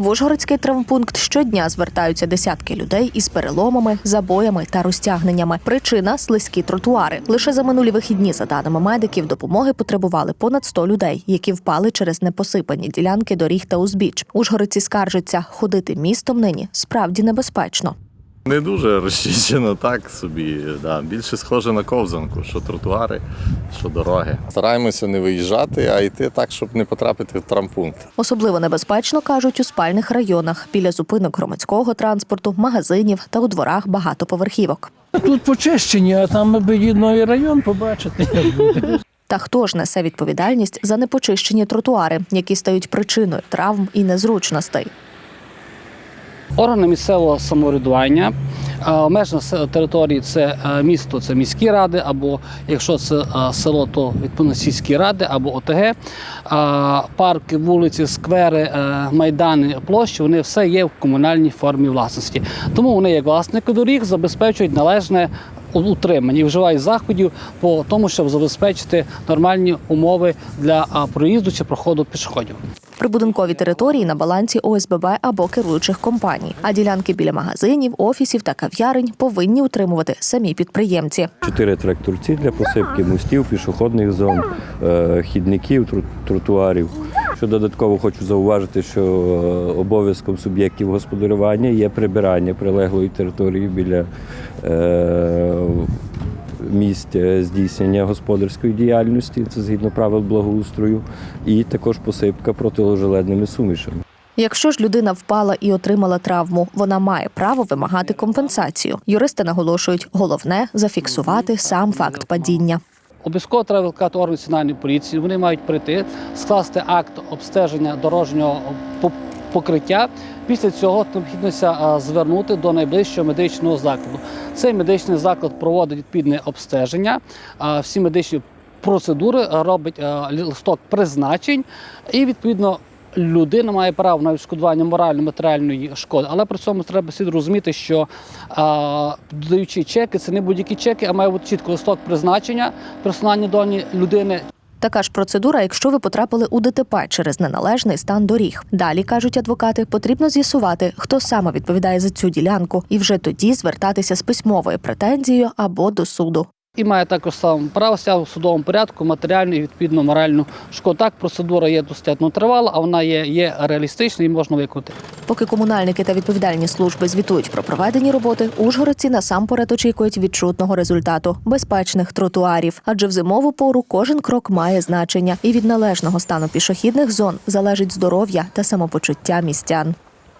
В Ужгородський травмпункт щодня звертаються десятки людей із переломами, забоями та розтягненнями. Причина слизькі тротуари. Лише за минулі вихідні, за даними медиків, допомоги потребували понад 100 людей, які впали через непосипані ділянки доріг та узбіч. Ужгородці скаржаться, ходити містом нині справді небезпечно. Не дуже розчищено, так собі. Да. Більше схоже на ковзанку, що тротуари, що дороги. Стараємося не виїжджати, а йти так, щоб не потрапити в травмпункт. Особливо небезпечно кажуть у спальних районах біля зупинок громадського транспорту, магазинів та у дворах багатоповерхівок. Тут почищені, а там об'єднаний район побачити. як буде. Та хто ж несе відповідальність за непочищені тротуари, які стають причиною травм і незручностей? Органи місцевого самоврядування е, се- території це е, місто, це міські ради, або якщо це е, село, то відповідно сільські ради або ОТГ. Парки, вулиці, сквери, майдани, площі вони все є в комунальній формі власності. Тому вони, як власники доріг, забезпечують належне утримання і вживають заходів по тому, щоб забезпечити нормальні умови для проїзду чи проходу пішоходів. Прибудинкові території на балансі ОСББ або керуючих компаній, а ділянки біля магазинів, офісів та кав'ярень повинні утримувати самі підприємці. Чотири тракторці для посипки мостів, пішохідних зон, е, хідників, тротуарів. Що додатково хочу зауважити, що е, обов'язком суб'єктів господарювання є прибирання прилеглої території біля е, місць е, здійснення господарської діяльності, це згідно правил благоустрою, і також посипка протиложеледними сумішами. Якщо ж людина впала і отримала травму, вона має право вимагати компенсацію. Юристи наголошують, головне зафіксувати сам факт падіння. Обов'язково треба викликати орган національної поліції. Вони мають прийти, скласти акт обстеження дорожнього по- покриття. Після цього необхіднося а, звернути до найближчого медичного закладу. Цей медичний заклад проводить відповідне обстеження. Всі медичні процедури робить листок призначень, і відповідно. Людина має право на відшкодування морально-матеріальної шкоди, але при цьому треба слід розуміти, що додаючи чеки, це не будь-які чеки, а має бути чітко листок призначення персональні дані людини, Така ж процедура, якщо ви потрапили у ДТП через неналежний стан доріг. Далі кажуть адвокати, потрібно з'ясувати, хто саме відповідає за цю ділянку, і вже тоді звертатися з письмовою претензією або до суду. І має також сам право в судовому порядку матеріальну і відповідно моральну шкоду. Так, процедура є достатньо тривала, а вона є, є реалістичною і можна виконати. Поки комунальники та відповідальні служби звітують про проведені роботи, ужгородці насамперед очікують відчутного результату безпечних тротуарів. Адже в зимову пору кожен крок має значення, і від належного стану пішохідних зон залежить здоров'я та самопочуття містян.